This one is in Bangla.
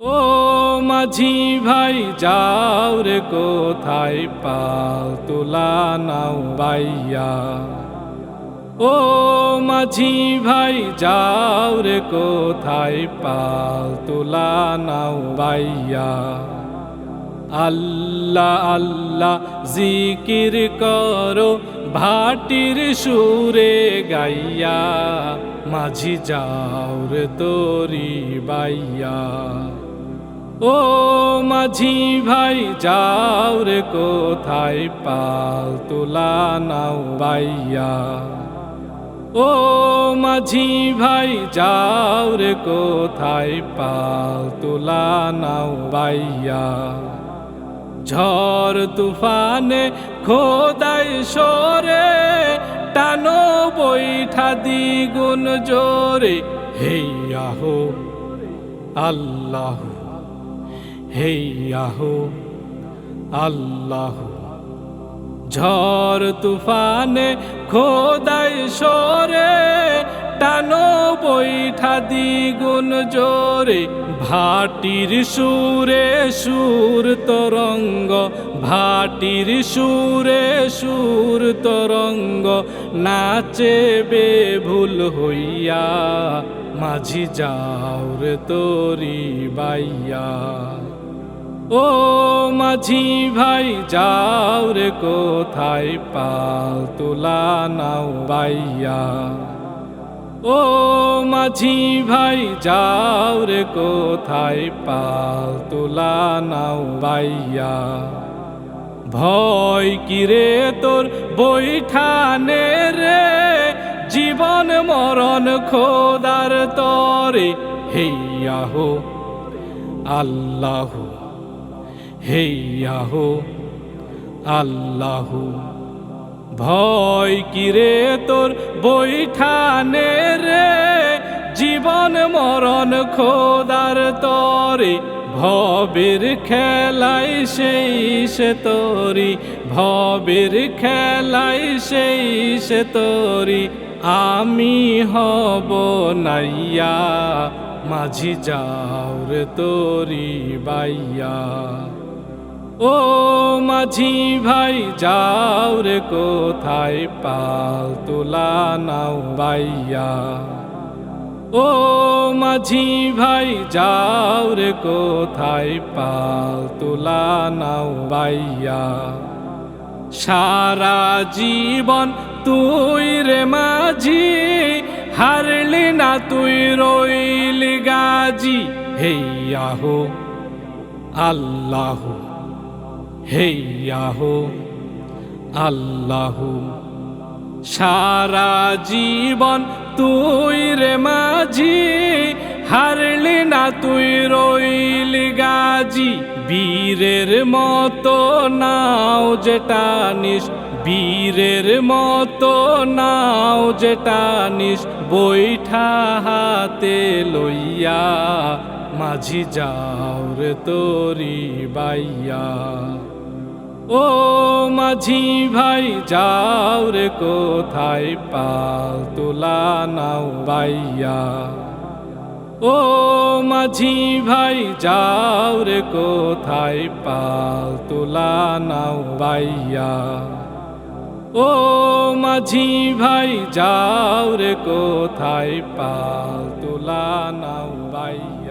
ও মাঝি ভাই, যাও রে কোথায়? পাল তোলা নাও বাইয়া ও মাঝি ভাই, যাও রে কোথায়? পাল তোলা নাও বাইয়া আল্লাহ আল্লাহ, জিকির করো, ভাটির সুরে গাইয়া। মাঝি, যাও রে তোরি বাইয়া ও মাঝি ভাই, যাও রে কোথায়? পাল তোলা নাও বাইয়া ও মাঝি ভাই, যাও রে কোথায়? পাল তোলা নাও বাইয়া ঝড় তুফানে খোদাই সরে, টানো বৈঠা দ্বিগুণ জোরে। হেয়াহো আল্লাহ। হেয়াহো আল্লাহ। ঝড় তুফানে খোদাই সরে, টানো বৈঠা দ্বিগুণ জোরে, ভাটির সুরে সুর তরঙ্গ, ভাটির সুরে সুর তরঙ্গ, নাচে বেভুল হইয়া, মাঝি যাও তোরি বাইয়া। ও মাঝি ভাই, যাও রে কোথায়? পাল তোলা নাও বাইয়া ও মাঝি ভাই, যাও রে কোথায়? পাল তোলা নাও বাইয়া ভয় কিরে তোর বৈঠানে রে? জীবন মরণ খোদার তরে হেয়াহো আল্লাহ। হেয়াহো আল্লাহ, ভয় কিরে তোর বৈঠানে রে? জীবন মরণ খোদার তরে, ভবের খেলাই সেই সে তরি, ভবের খেলাই সেই সে তরি, আমি হব নাইয়া, মাঝি যাও রে তোরি বাইয়া। ও মাঝি ভাই, যাও রে কোথায়? পাল তোলা নাও বাইয়া ও মাঝি ভাই, যাও রে কোথায়? পাল তোলা নাও বাইয়া সারা জীবন তুই রে মাঝি, হারলি না তুই রইলি গাজি। হেয়াহো আল্লাহ হেয়াহো আল্লাহ, সারা জীবন তুই রে মাঝি, হারলি না তুই রইলি গাজি, বীরের মতো নাও যেটা নিস, বীরের মতো নাও যেটা নিস, বৈঠা হাতে লইয়া মাঝি যাও রে তোরি বাইয়া। ও মাঝি ভাই, যাও রে কোথায়? পাল তোলা নাও বাইয়া ও মাঝি ভাই, যাও রে কোথায়? পাল তোলা নাও বাইয়া ও মাঝি ভাই, যাও রে কোথায়? পাল তোলা নাও বাইয়া